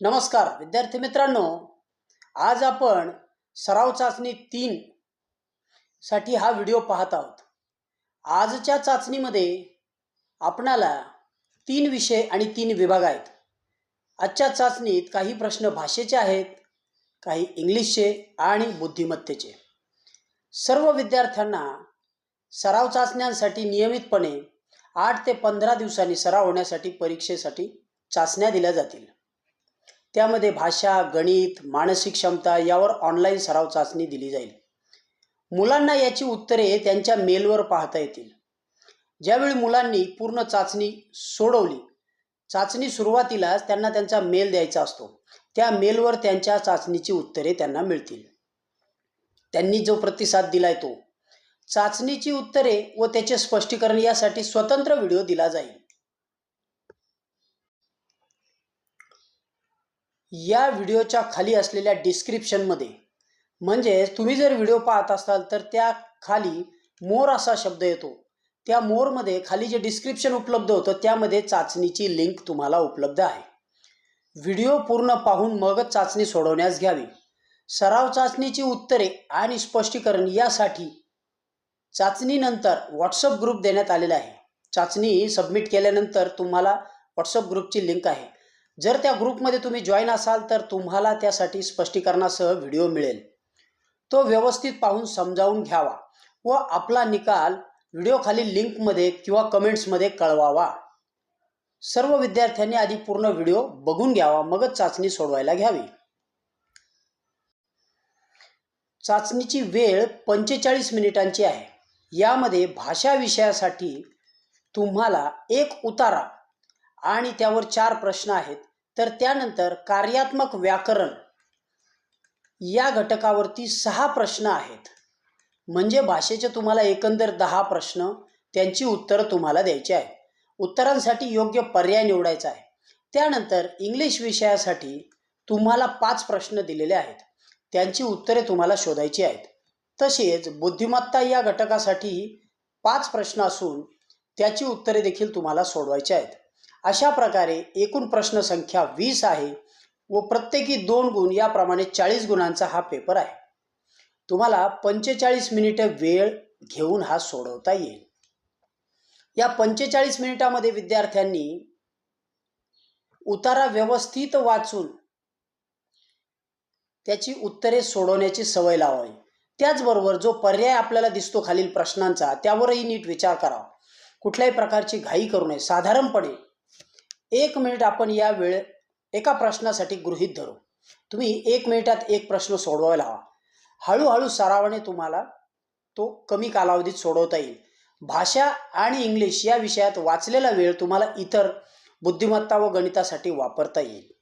नमस्कार विद्यार्थी मित्रांनो. आज आपण सराव चाचणी तीन साठी हा व्हिडिओ पाहत आहोत. आजच्या चाचणीमध्ये आपणाला तीन विषय आणि तीन विभाग आहेत. आजच्या चाचणीत काही प्रश्न भाषेचे आहेत काही इंग्लिशचे आणि बुद्धिमत्तेचे. सर्व विद्यार्थ्यांना सराव चाचण्यांसाठी नियमितपणे आठ ते पंधरा दिवसांनी सराव होण्यासाठी परीक्षेसाठी चाचण्या दिल्या जातील. त्यामध्ये भाषा गणित मानसिक क्षमता यावर ऑनलाईन सराव चाचणी दिली जाईल. मुलांना याची उत्तरे त्यांच्या मेलवर पाहता येतील. ज्यावेळी मुलांनी पूर्ण चाचणी सोडवली चाचणी सुरुवातीलाच त्यांना त्यांचा मेल द्यायचा असतो. त्या मेलवर त्यांच्या चाचणीची उत्तरे त्यांना मिळतील. त्यांनी जो प्रतिसाद दिलाय तो. चाचणीची उत्तरे व त्याचे स्पष्टीकरण यासाठी स्वतंत्र व्हिडिओ दिला जाईल. या व्हिडिओच्या खाली असलेल्या डिस्क्रिप्शनमध्ये. म्हणजे तुम्ही जर व्हिडिओ पाहत असाल तर त्या खाली मोर असा शब्द येतो. त्या मोरमध्ये खाली जे डिस्क्रिप्शन उपलब्ध होतं त्यामध्ये चाचणीची लिंक तुम्हाला उपलब्ध आहे. व्हिडिओ पूर्ण पाहून मगच चाचणी सोडवण्यास घ्यावी. सराव चाचणीची उत्तरे आणि स्पष्टीकरण यासाठी चाचणीनंतर व्हॉट्सअप ग्रुप देण्यात आलेला आहे. चाचणी सबमिट केल्यानंतर तुम्हाला व्हॉट्सअप ग्रुपची लिंक आहे. जर त्या ग्रुपमध्ये तुम्ही जॉईन असाल तर तुम्हाला त्यासाठी स्पष्टीकरणासह व्हिडिओ मिळेल. तो व्यवस्थित पाहून समजावून घ्यावा व आपला निकाल व्हिडिओखालील लिंकमध्ये किंवा कमेंट्समध्ये कळवावा. सर्व विद्यार्थ्यांनी आधी पूर्ण व्हिडिओ बघून घ्यावा मगच चाचणी सोडवायला घ्यावी. चाचणीची वेळ पंचेचाळीस मिनिटांची आहे. यामध्ये भाषा विषयासाठी तुम्हाला एक उतारा आणि त्यावर चार प्रश्न आहेत. तर त्यानंतर कार्यात्मक व्याकरण या घटकावरती सहा प्रश्न आहेत. म्हणजे भाषेचे तुम्हाला एकंदर दहा प्रश्न त्यांची उत्तरं तुम्हाला द्यायची आहे उत्तरांसाठी योग्य पर्याय निवडायचा आहे. त्यानंतर इंग्लिश विषयासाठी तुम्हाला पाच प्रश्न दिलेले आहेत. त्यांची उत्तरे तुम्हाला शोधायची आहेत. तसेच बुद्धिमत्ता या घटकासाठी पाच प्रश्न असून त्याची उत्तरे देखील तुम्हाला सोडवायची आहेत. अशा प्रकारे एकूण प्रश्न संख्या वीस आहे व प्रत्येकी दोन गुण याप्रमाणे चाळीस गुणांचा हा पेपर आहे. तुम्हाला पंचेचाळीस मिनिटं वेळ घेऊन हा सोडवता येईल. या पंचेचाळीस मिनिटामध्ये विद्यार्थ्यांनी उतारा व्यवस्थित वाचून त्याची उत्तरे सोडवण्याची सवय लावावी. त्याचबरोबर जो पर्याय आपल्याला दिसतो खालील प्रश्नांचा त्यावरही नीट विचार करावा. कुठल्याही प्रकारची घाई करू नये. साधारणपणे एक मिनिट आपण या वेळ एका प्रश्नासाठी गृहीत धरू. तुम्ही एक मिनिटात एक प्रश्न सोडवायला हवा. हळूहळू सरावाने तुम्हाला तो कमी कालावधीत सोडवता येईल. भाषा आणि इंग्लिश या विषयात वाचलेला वेळ तुम्हाला इतर बुद्धिमत्ता व गणितासाठी वापरता येईल.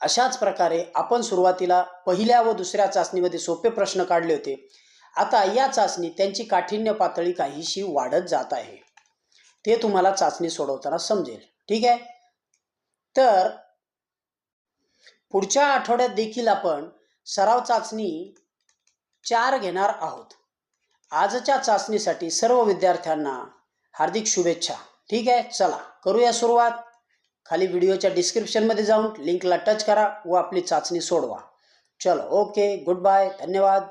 अशाच प्रकारे आपण सुरुवातीला पहिल्या व दुसऱ्या चाचणीमध्ये सोपे प्रश्न काढले होते. आता या चाचणी त्यांची काठिण्य पातळी काहीशी वाढत जात आहे. ते तुम्हाला चाचणी सोडवताना समजेल. ठीक आहे? तर पुढच्या आठवड्यात देखील आपण सराव चाचणी चार घेणार आहोत. आजच्या चाचणीसाठी सर्व विद्यार्थ्यांना हार्दिक शुभेच्छा. ठीक आहे? चला करूया सुरुवात. खाली व्हिडिओच्या डिस्क्रिप्शनमध्ये जाऊन लिंकला टच करा व आपली चाचणी सोडवा. चलो ओके गुड बाय धन्यवाद.